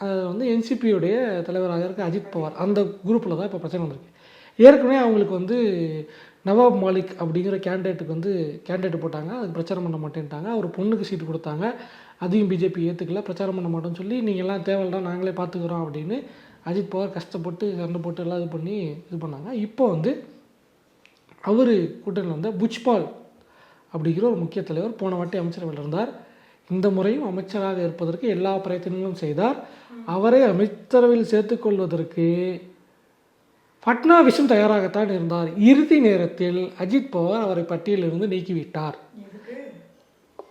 அது வந்து என்சிபியுடைய தலைவராக இருக்க அஜித் பவார் அந்த குரூப்பில் தான் இப்போ பிரச்சனை வந்திருக்கு. ஏற்கனவே அவங்களுக்கு வந்து நவாப் மாலிக் அப்படிங்கிற கேண்டிடேட்டுக்கு வந்து கேண்டிடேட் போட்டாங்க. அது பிரச்சாரம் பண்ண மாட்டேன்ட்டாங்க. அவர் பொண்ணுக்கு சீட்டு கொடுத்தாங்க. அதையும் பிஜேபி ஏற்றுக்கல பிரச்சாரம் பண்ண மாட்டோம்னு சொல்லி நீங்கள் எல்லாம் தேவையில்லை நாங்களே பார்த்துக்குறோம் அப்படின்னு அஜித் பவார் கஷ்டப்பட்டு சண்டை போட்டு எல்லாம் இது பண்ணி இது பண்ணாங்க. இப்போ வந்து அவர் கூட்டணியில் வந்த புஜ்பால் அப்படிங்கிற ஒரு முக்கிய தலைவர் போன வாட்டி அமைச்சரவையில் இருந்தார். இந்த முறையும் அமைச்சராக இருப்பதற்கு எல்லா பிரயத்தனங்களும் செய்தார். அவரை அமைச்சரவையில் சேர்த்துக்கொள்வதற்கு ஃபட்னாவிஸும் தயாராகத்தான் இருந்தார். இறுதி நேரத்தில் அஜித் பவார் அவரை பட்டியலிருந்து நீக்கிவிட்டார்.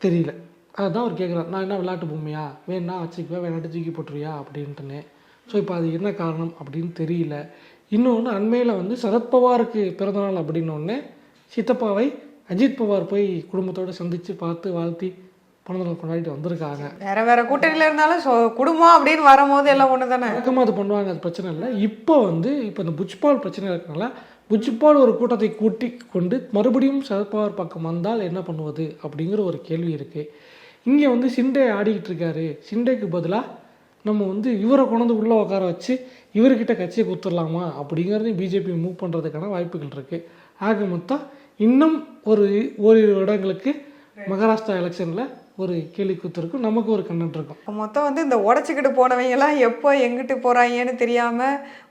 தெரியல. அதுதான் அவர் கேட்குறார் நான் என்ன விளையாட்டு பொம்மையா வேணா வச்சுக்குவேன் வேணாட்டு தூக்கி போட்டுருவியா? அப்படின்ட்டுன்னு. ஸோ இப்போ அது என்ன காரணம் அப்படின்னு தெரியல. இன்னொன்று அண்மையில் வந்து சரத்பவாருக்கு பிறந்தநாள் அப்படின்னோடனே சித்தப்பாவை அஜித் பவார் போய் குடும்பத்தோடு சந்தித்து பார்த்து வாழ்த்தி பிறந்தநாள் கொண்டாடிட்டு வந்திருக்காங்க. வேற வேற கூட்டணியில இருந்தாலும் சொ- குடும்பம் அப்படின்னு வரும்போது எல்லாம் ஒண்ணு தானே வழக்கமாக அது பண்ணுவாங்க அது பிரச்சனை இல்லை. இப்போ வந்து இப்போ இந்த புஜ்பால் பிரச்சனை இருக்கனால புஜ்பால் ஒரு கூட்டத்தை கூட்டி கொண்டு மறுபடியும் சரத்பவார் பக்கம் வந்தால் என்ன பண்ணுவது அப்படிங்கிற ஒரு கேள்வி இருக்குது இங்கே வந்து சிண்டே ஆடிக்கிட்டு இருக்காரு. சிண்டேக்கு பதிலாக நம்ம வந்து இவரை கொண்டு வந்து உள்ளே உட்கார வச்சு இவர்கிட்ட கட்சியை கொடுத்துடலாமா அப்படிங்கிறதையும் பிஜேபி மூவ் பண்ணுறதுக்கான வாய்ப்புகள் இருக்குது ஆக மொத்தம் இன்னும் ஒரு ஓரிரு இடங்களுக்கு மகாராஷ்டிரா எலெக்ஷனில் ஒரு கேலி கூத்து இருக்கும் நமக்கு ஒரு கண்டென்ட் இருக்கும். மொத்தம் வந்து இந்த உடச்சிக்கிட்டு போனவங்க எல்லாம் எப்போ எங்கிட்டு போறாங்கன்னு தெரியாம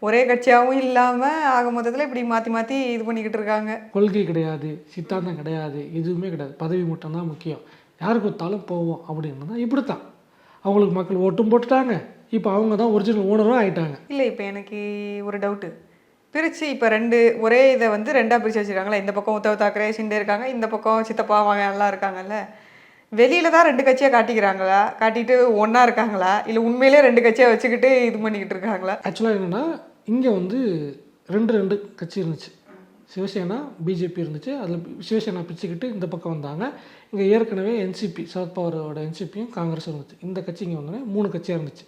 ஒரே கட்சியாகவும் இல்லாம ஆக மொத்தத்துல இப்படி மாத்தி மாத்தி இது பண்ணிக்கிட்டு இருக்காங்க. கொள்கை கிடையாது சித்தாந்தம் கிடையாது எதுவுமே கிடையாது. பதவி மட்டும்தான் முக்கியம். யாருக்கு கொடுத்தாலும் போவோம் அப்படின்னு தான் இப்படி தான் அவங்களுக்கு மக்கள் ஓட்டும் போட்டுட்டாங்க. இப்போ அவங்க தான் ஒரிஜினல் ஓனரும் ஆயிட்டாங்க. இல்லை இப்போ எனக்கு ஒரு டவுட்டு பிரித்து இப்போ ரெண்டு ஒரே இதை வந்து ரெண்டாக பிரித்து வச்சுருக்காங்களா? இந்த பக்கம் உத்தவ தாக்கரே சிண்டே இருக்காங்க. இந்த பக்கம் சித்தப்பா அவங்க எல்லாம் இருக்காங்கல்ல. வெளியில தான் ரெண்டு கட்சியாக காட்டிக்கிறாங்களா? காட்டிட்டு ஒன்றா இருக்காங்களா? இல்லை உண்மையிலே ரெண்டு கட்சியாக வச்சுக்கிட்டு இது பண்ணிக்கிட்டு இருக்காங்களா? ஆக்சுவலாக என்னென்னா இங்கே வந்து ரெண்டு ரெண்டு கட்சி இருந்துச்சு. சிவசேனா பிஜேபி இருந்துச்சு. அதில் சிவசேனா பிச்சுக்கிட்டு இந்த பக்கம் வந்தாங்க. இங்கே ஏற்கனவே என்சிபி சரத்பவாரோட என்சிபியும் காங்கிரஸ் இருந்துச்சு இந்த கட்சி இங்கே வந்தோடனே மூணு கட்சியாக இருந்துச்சு.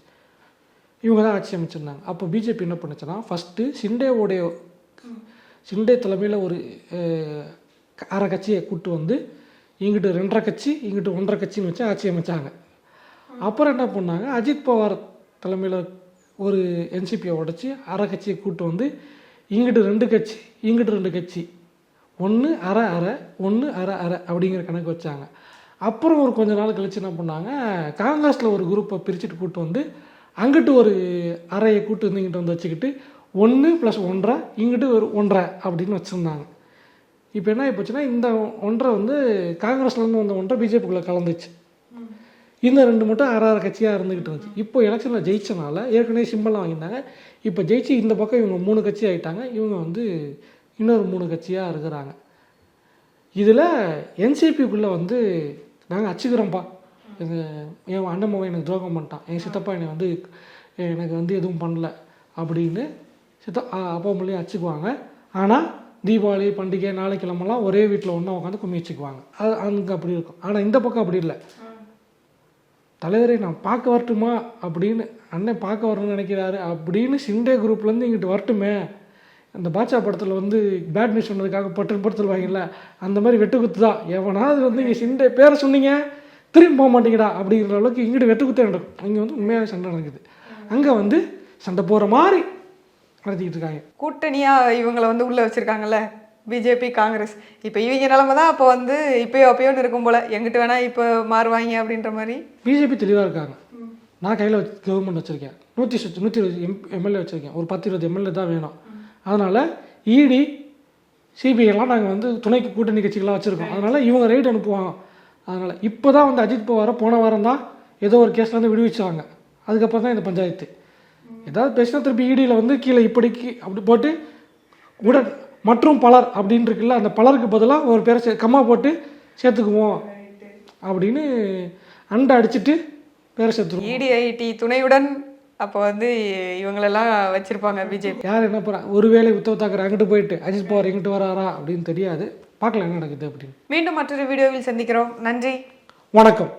இவங்க தான் ஆட்சி அமைச்சிருந்தாங்க. அப்போ பிஜேபி என்ன பண்ணுச்சுன்னா ஃபஸ்ட்டு சிண்டேவோடைய சிண்டே தலைமையில் ஒரு அரை கட்சியை கூட்டு வந்து இங்கிட்டு ரெண்டரை கட்சி இங்கிட்டு ஒன்றரை கட்சின்னு வச்சு ஆட்சி அமைச்சாங்க. அப்புறம் என்ன பண்ணாங்க? அஜித் பவார் தலைமையில் ஒரு என்சிபியை உடச்சி அரை கட்சியை கூட்டு வந்து இங்கிட்டு ரெண்டு கட்சி இங்கிட்டு ரெண்டு கட்சி ஒன்று அரை அரை ஒன்று அரை அரை அப்படிங்கிற கணக்கு வச்சாங்க. அப்புறம் ஒரு கொஞ்ச நாள் கழித்து என்ன பண்ணாங்க காங்கிரஸில் ஒரு குரூப்பை பிரிச்சுட்டு கூப்பிட்டு வந்து அங்கிட்டு ஒரு அறையை கூட்டு வந்து இங்கிட்டு வந்து வச்சுக்கிட்டு ஒன்று ப்ளஸ் ஒன்றரை இங்கிட்டு ஒரு ஒன்றரை அப்படின்னு வச்சுருந்தாங்க. இப்போ என்ன ஆகிப்போச்சுன்னா இந்த ஒன்றரை வந்து காங்கிரஸ்லேருந்து வந்த ஒன்றரை பிஜேபிக்குள்ளே கலந்துச்சு. இந்த ரெண்டு மட்டும் அரை அரை கட்சியாக இருந்துக்கிட்டு இருந்துச்சு. இப்போ எலெக்ஷனில் ஜெயிச்சனால ஏற்கனவே சிம்பிளாக வாங்கியிருந்தாங்க. இப்போ ஜெயிச்சு இந்த பக்கம் இவங்க மூணு கட்சி ஆகிட்டாங்க இவங்க வந்து இன்னொரு மூணு கட்சியாக இருக்கிறாங்க. இதில் என்சிபிக்குள்ளே வந்து நாங்கள் அச்சுக்கிறோம்ப்பா எங்கள் என் அண்ணன் மகன் எனக்கு துரோகம் பண்ணிட்டான். என் சித்தப்பா என்னை வந்து எனக்கு வந்து எதுவும் பண்ணல அப்படின்னு சித்த அப்பா மொழியும் அச்சுக்குவாங்க. ஆனால் தீபாவளி பண்டிகை நாளைக்கிழமெல்லாம் ஒரே வீட்டில் ஒன்றா உட்காந்து கும்மி வச்சுக்குவாங்க. அது அங்கே அப்படி இருக்கும். ஆனால் இந்த பக்கம் அப்படி இல்லை. தலைவரை நான் பார்க்க வரட்டுமா அப்படின்னு அண்ணன் பார்க்க வரணும்னு நினைக்கிறாரு அப்படின்னு சிண்டே குரூப்லேருந்து இங்கிட்டு வரட்டுமே. அந்த பாட்சா படத்தில் வந்து பேட் நியூஸ் சொன்னதுக்காக பட்டு படத்தில் வாங்கல அந்த மாதிரி வெட்டு குத்து தான் எவனாவது வந்து இங்கே சிண்டே பேரை சொன்னீங்க திரும்பி போக மாட்டேங்கிறா அப்படிங்கிற அளவுக்கு இங்கிட்டு வெட்டு குத்தே நடக்கும். அங்கே வந்து உண்மையாக சண்டை நடக்குது. அங்கே வந்து சண்டை போகிற மாதிரி நடத்திக்கிட்டு இருக்காங்க. கூட்டணியா இவங்களை வந்து உள்ள வச்சிருக்காங்கல்ல பிஜேபி காங்கிரஸ் இப்போ இவங்க நிலமை தான் அப்போ வந்து இப்பயோ அப்பயோன்னு இருக்கும் போல. எங்கிட்ட வேணா இப்போ மாறுவாங்க அப்படின்ற மாதிரி. பிஜேபி தெளிவாக இருக்காங்க. நான் கையில் வச்சு கவர்மெண்ட் வச்சுருக்கேன். நூற்றி சுற்று நூற்றி இருபது எம் எம்எல்ஏ வச்சுருக்கேன். ஒரு பத்து இருபது எம்எல்ஏ தான் வேணும். அதனால் E இடி சிபிஐலாம் நாங்கள் வந்து துணைக்கு கூட்டணி கட்சிகளாக வச்சுருக்கோம். அதனால் இவங்க ரைட் அனுப்புவாங்க. அதனால் இப்போ தான் வந்து அஜித் பவாரை போன வாரம் தான் ஏதோ ஒரு கேஸில் வந்து விடுவிச்சாங்க. அதுக்கப்புறம் தான் இந்த பஞ்சாயத்து. ஏதாவது பேசினா திருப்பி இடியில் வந்து கீழே இப்படிக்கு அப்படி போட்டு உடன் மற்றும் பலர் அப்படின்னு இருக்குல்ல அந்த பலருக்கு பதிலாக ஒரு பேரை சே கம்மா போட்டு சேர்த்துக்குவோம் அப்படின்னு அண்டை அடிச்சிட்டு பேரை சேர்த்துருவோம். இடிஐடி துணையுடன் அப்போ வந்து இவங்களெல்லாம் வச்சிருப்பாங்க பிஜேபி. யார் என்ன போகிறா ஒருவேளை உத்தவ தாக்கர் அங்கிட்டு போயிட்டு அஜித் பவார் எங்கிட்டு வராரா அப்படின்னு தெரியாது. பார்க்கலாம் என்ன நடக்குது அப்படின்னு. மீண்டும் மற்றொரு வீடியோவில் சந்திக்கிறோம். நன்றி. வணக்கம்.